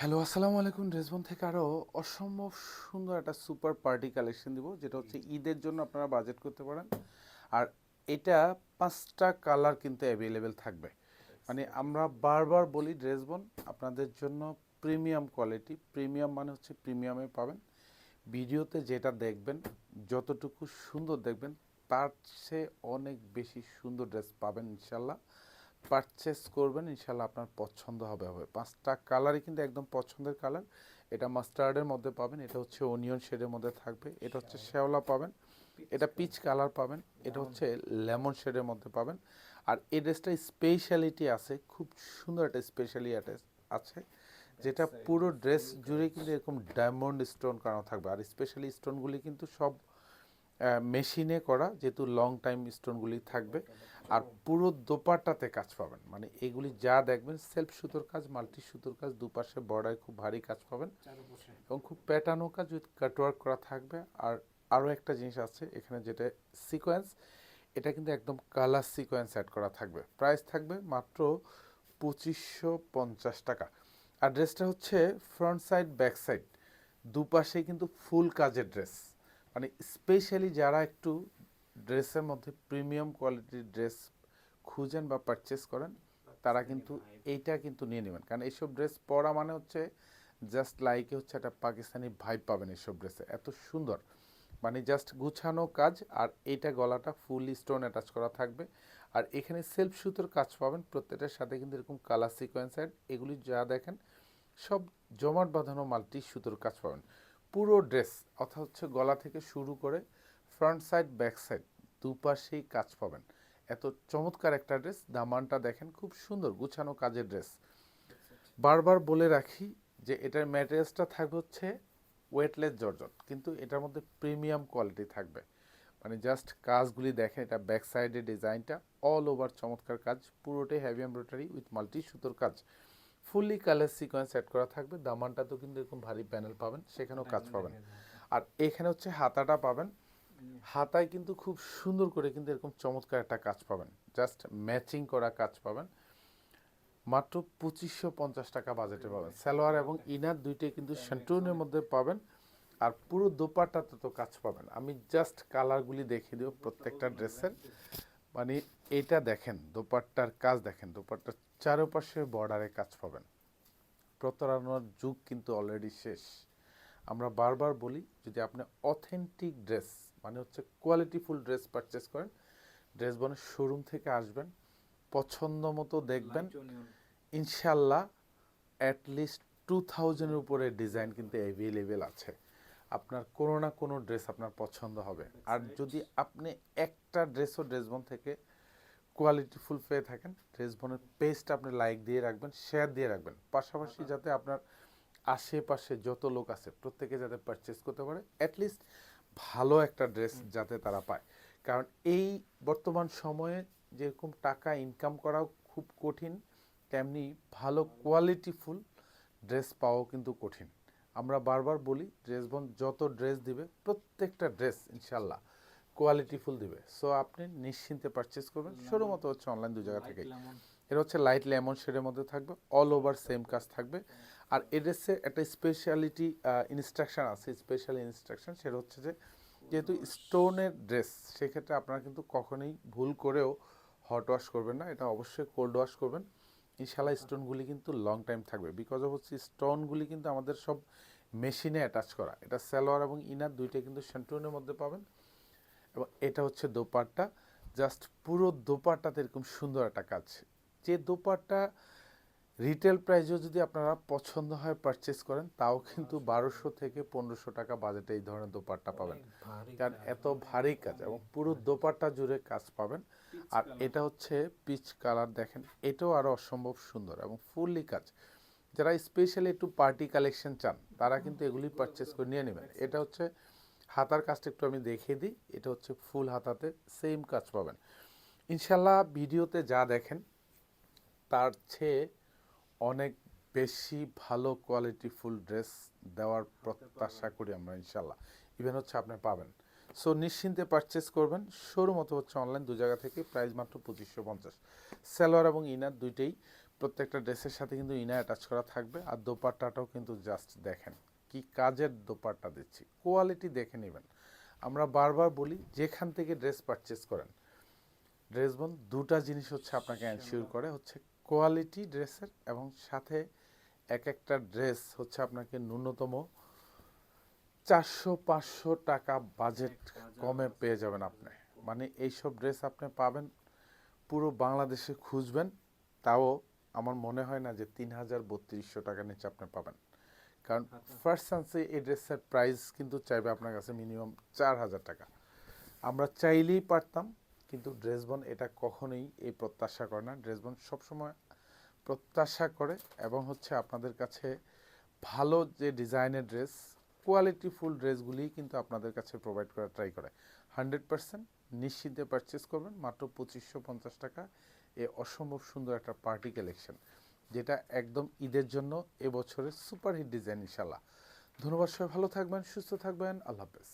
Hello আসসালামু আলাইকুম। ড্রেসবন থেকে আরও অসম্ভব সুন্দর একটা সুপার পার্টি কালেকশন দিব যেটা হচ্ছে ঈদের জন্য আপনারা বাজেট করতে পারেন। আর এটা পাঁচটা কালার কিন্তু অ্যাভেলেবেল থাকবে। মানে আমরা বারবার বলি ড্রেসবন আপনাদের জন্য প্রিমিয়াম কোয়ালিটি প্রিমিয়াম মানে হচ্ছে প্রিমিয়ামে পাবেন। ভিডিওতে যেটা দেখবেন যতটুকু সুন্দর দেখবেন তার চেয়ে অনেক বেশি সুন্দর ড্রেস পাবেন ইনশাল্লাহ পারচেস করবেন ইনশাল্লাহ আপনার পছন্দ হবে হবে। পাঁচটা কালারই কিন্তু একদম পছন্দের কালার। এটা মাস্টার্ডের মধ্যে পাবেন এটা হচ্ছে অনিয়ন শেডের মধ্যে থাকবে এটা হচ্ছে শ্যাওলা পাবেন এটা পিচ কালার পাবেন এটা হচ্ছে লেমন শেডের মধ্যে পাবেন। আর এই ড্রেসটা স্পেশালিটি আছে খুব সুন্দর একটা স্পেশালি আছে যেটা পুরো ড্রেস জুড়ে কিন্তু এরকম ডায়মন্ড স্টোন করানো থাকবে। আর স্পেশালি স্টোনগুলি কিন্তু সব মেশিনে করা যেহেতু লং টাইম স্টোনগুলি থাকবে। আর পুরো দোপাট্টাতে কাজ পাবেন। মানে এগুলি যা দেখবেন সেলফ সুতোর কাজ মাল্টি সুতোর কাজ দুপাশে বর্ডারে খুব ভারী কাজ পাবেন। এবং খুব প্যাটার্নো কাজ উইথ কাটওয়ার্ক করা থাকবে। আর আরও একটা জিনিস আছে এখানে যেটা সিকোয়েন্স এটা কিন্তু একদম কালার সিকোয়েন্স অ্যাড করা থাকবে। প্রাইস থাকবে মাত্র পঁচিশশো পঞ্চাশ টাকা। আর ড্রেসটা হচ্ছে ফ্রন্ট সাইড ব্যাক সাইড দুপাশে কিন্তু ফুল কাজের ড্রেস মানে স্পেশালি যারা একটু ড্রেসের মধ্যে প্রিমিয়াম কোয়ালিটির ড্রেস খুঁজেন বা পারচেস করেন, তারা কিন্তু এইটা কিন্তু নিয়ে নেবেন। কারণ এইসব ড্রেস পরা মানে হচ্ছে জাস্ট লাইকে হচ্ছে একটা পাকিস্তানি ভাইব পাবেন এইসব ড্রেসে। এত সুন্দর। মানে জাস্ট গুছানো কাজ আর এইটা গলাটা ফুল স্টোন অ্যাটাচ করা থাকবে। আর এখানে সেলফ সুতোর কাজ পাবেন, প্রত্যেকটার সাথে কিন্তু এরকম কালার সিকোয়েন্স অ্যাড এগুলি যা দেখেন, সব জমাট বাঁধানো মাল্টি সুতোর কাজ পাবেন। পুরো ড্রেস অর্থাৎ হচ্ছে গলা থেকে শুরু করে ফ্রন্ট সাইড ব্যাক সাইড দুপাশেই কাজ পাবেন। এত চমৎকার একটা ড্রেস দামানটা দেখেন খুব সুন্দর গুছানো কাজের ড্রেস। বারবার বলে রাখি যে এটার ম্যাটেরিয়ালসটা থাকবে হচ্ছে ওয়েটলেস জর্জট কিন্তু এটার মধ্যে প্রিমিয়াম কোয়ালিটি থাকবে। মানে জাস্ট কাজগুলি দেখেন এটা ব্যাক সাইডের ডিজাইনটা অল ওভার চমৎকার কাজ পুরোটাই হ্যাভি এমব্রয়ডারি উইথ মাল্টি সুতোর কাজ। ফুললি কালার সিকোয়েন্স অ্যাড করা থাকবে দামানটা তো কিন্তু এরকম ভারী প্যানেল পাবেন সেখানেও কাজ পাবেন। আর এখানে হচ্ছে হাতাটা পাবেন হাতায় কিন্তু খুব সুন্দর করে কিন্তু এরকম চমৎকার একটা কাজ পাবেন। জাস্ট ম্যাচিং করা কাজ পাবেন। মাত্র পঁচিশশো পঞ্চাশ টাকা বাজেটে পাবেন। সালোয়ার এবং ইনার দুইটাই কিন্তু সেন্টুনের মধ্যে পাবেন। আর পুরো দোপাট্টাতে তো কাজ পাবেন। আমি জাস্ট কালারগুলি দেখিয়ে দেবো প্রত্যেকটা ড্রেসের। মানে এটা দেখেন, দোপাট্টার কাজ দেখেন, দোপাট্টার চারপাশে বর্ডারে কাজ পাবেন। প্রতারণার যুগ কিন্তু অলরেডি শেষ। আমরা বারবার বলি, যদি আপনি অথেন্টিক ড্রেস মানে হচ্ছে কোয়ালিটিফুল ড্রেস পারচেস করেন। ড্রেস বনের শোরুম থেকে আসবেন পছন্দ মতো দেখবেন। ইনশাল্লাহ অ্যাটলিস্ট টু থাউজেন্ডের উপরে ডিজাইন কিন্তু অ্যাভেলেবেল আছে। আপনার কোনো না কোনো ড্রেস আপনার পছন্দ হবে। আর যদি আপনি একটা ড্রেসও ড্রেস ড্রেসবন থেকে কোয়ালিটিফুল পেয়ে থাকেন ড্রেস ড্রেসবনের পেজটা আপনি লাইক দিয়ে রাখবেন শেয়ার দিয়ে রাখবেন। পাশাপাশি যাতে আপনার আশেপাশে যত লোক আছে প্রত্যেকে যাতে পারচেস করতে পারে অ্যাটলিস্ট ভালো একটা ড্রেস যাতে তারা পায়। কারণ এই বর্তমান সময়ে যেরকম টাকা ইনকাম করাও খুব কঠিন তেমনি ভালো কোয়ালিটিফুল ড্রেস পাওয়াও কিন্তু কঠিন। আমরা বারবার বলি ড্রেস বন যত ড্রেস দিবে প্রত্যেকটা ড্রেস ইনশাল্লাহ কোয়ালিটিফুল দিবে। সো আপনি নিশ্চিন্তে পারচেস করবেন। শুরু মতো হচ্ছে অনলাইন দু জায়গা থেকে এটা হচ্ছে লাইট লেমন শেডের মধ্যে থাকবে। অল ওভার সেম কাজ থাকবে। আর এড্রেসে একটা স্পেশালিটি ইনস্ট্রাকশন আছে স্পেশাল ইনস্ট্রাকশন সেটা হচ্ছে যে যেহেতু স্টোনের ড্রেস সেক্ষেত্রে আপনারা কিন্তু কখনোই ভুল করেও হট ওয়াশ করবেন না। এটা অবশ্যই কোল্ড ওয়াশ করবেন। ইনশাল্লাহ স্টোনগুলি কিন্তু লং টাইম থাকবে। বিকজ অফ হচ্ছে স্টোনগুলি কিন্তু আমাদের সব মেশিনে অ্যাটাচ করা। এটা সালোয়ার এবং ইনার দুইটাই কিন্তু সেন্টুনের মধ্যে পাবেন। এবং এটা হচ্ছে দোপাট্টা। জাস্ট পুরো দোপাট্টাতে এরকম সুন্দর একটা কাজ। যে দোপাট্টা রিটেল প্রাইসেও যদি আপনারা পছন্দ হয় পারচেস করেন তাও কিন্তু বারোশো থেকে পনেরোশো টাকা বাজেটে এই ধরনের দোপাট্টা পাবেন। কারণ এত ভারী কাজ এবং পুরো দোপাট্টা জুড়ে কাজ পাবেন। আর এটা হচ্ছে পিচ কালার দেখেন এটাও আরও অসম্ভব সুন্দর এবং ফুললি কাজ। যারা স্পেশালি একটু পার্টি কালেকশন চান তারা কিন্তু এগুলি পারচেস করে নিয়ে নেবেন। এটা হচ্ছে হাতার কাজটা একটু আমি দেখিয়ে দিই। এটা হচ্ছে ফুল হাতাতে সেম কাজ পাবেন। ইনশাল্লাহ ভিডিওতে যা দেখেন তার চেয়ে অনেক বেশি ভালো কোয়ালিটি ফুল ড্রেস দেওয়ার প্রত্যাশা করি আমরা ইনশাল্লাহ ইভেন হচ্ছে আপনি পাবেন। সো নিশ্চিন্তে পারচেস করবেন। শোরুম মতো হচ্ছে অনলাইন দু জায়গা থেকে প্রাইস মাত্র পঁচিশশো পঞ্চাশ। সালোয়ার এবং ইনার দুইটাই। প্রত্যেকটা ড্রেসের সাথে কিন্তু ইনার অ্যাটাচ করা থাকবে। আর দোপাট্টাটাও কিন্তু জাস্ট দেখেন। কি কাজের দোপাট্টা দিচ্ছি। কোয়ালিটি দেখে নেবেন। আমরা বারবার বলি, যেখান থেকে ড্রেস পারচেস করেন ড্রেস বোন, দুটা জিনিস হচ্ছে আপনাকে এনশিওর করে। হচ্ছে কোয়ালিটি ড্রেসের এবং সাথে এক একটা ড্রেস হচ্ছে আপনাকে ন্যূনতম চারশো পাঁচশো টাকা বাজেট কমে পেয়ে যাবেন আপনি। মানে এইসব ড্রেস আপনি পাবেন পুরো বাংলাদেশে খুঁজবেন তাও আমার মনে হয় না যে তিন হাজার বত্রিশশো টাকা নিচে আপনি পাবেন। কারণ ফার্স্ট চান্সে এই ড্রেসের প্রাইস কিন্তু চাইবে আপনার কাছে মিনিমাম চার হাজার টাকা। আমরা চাইলেই পারতাম কিন্তু ড্রেসবন এটা কখনোই এই প্রত্যাশা করে না। ড্রেসবন সবসময় প্রত্যাশা করে এবং হচ্ছে আপনাদের কাছে ভালো যে ডিজাইনের ড্রেস কোয়ালিটিফুল ড্রেসগুলি কিন্তু আপনাদের কাছে প্রোভাইড করা ট্রাই করে। হান্ড্রেড পার্সেন্ট নিশ্চিন্তে পারচেস করবেন, মাত্র পঁচিশশো পঞ্চাশ টাকা এ অসম্ভব সুন্দর একটা পার্টি কালেকশন যেটা একদম ঈদের জন্য এবছরের সুপারহিট ডিজাইন ইনশাল্লাহ ধন্যবাদ সবাই, ভালো থাকবেন, সুস্থ থাকবেন, আল্লাহ হাফেজ।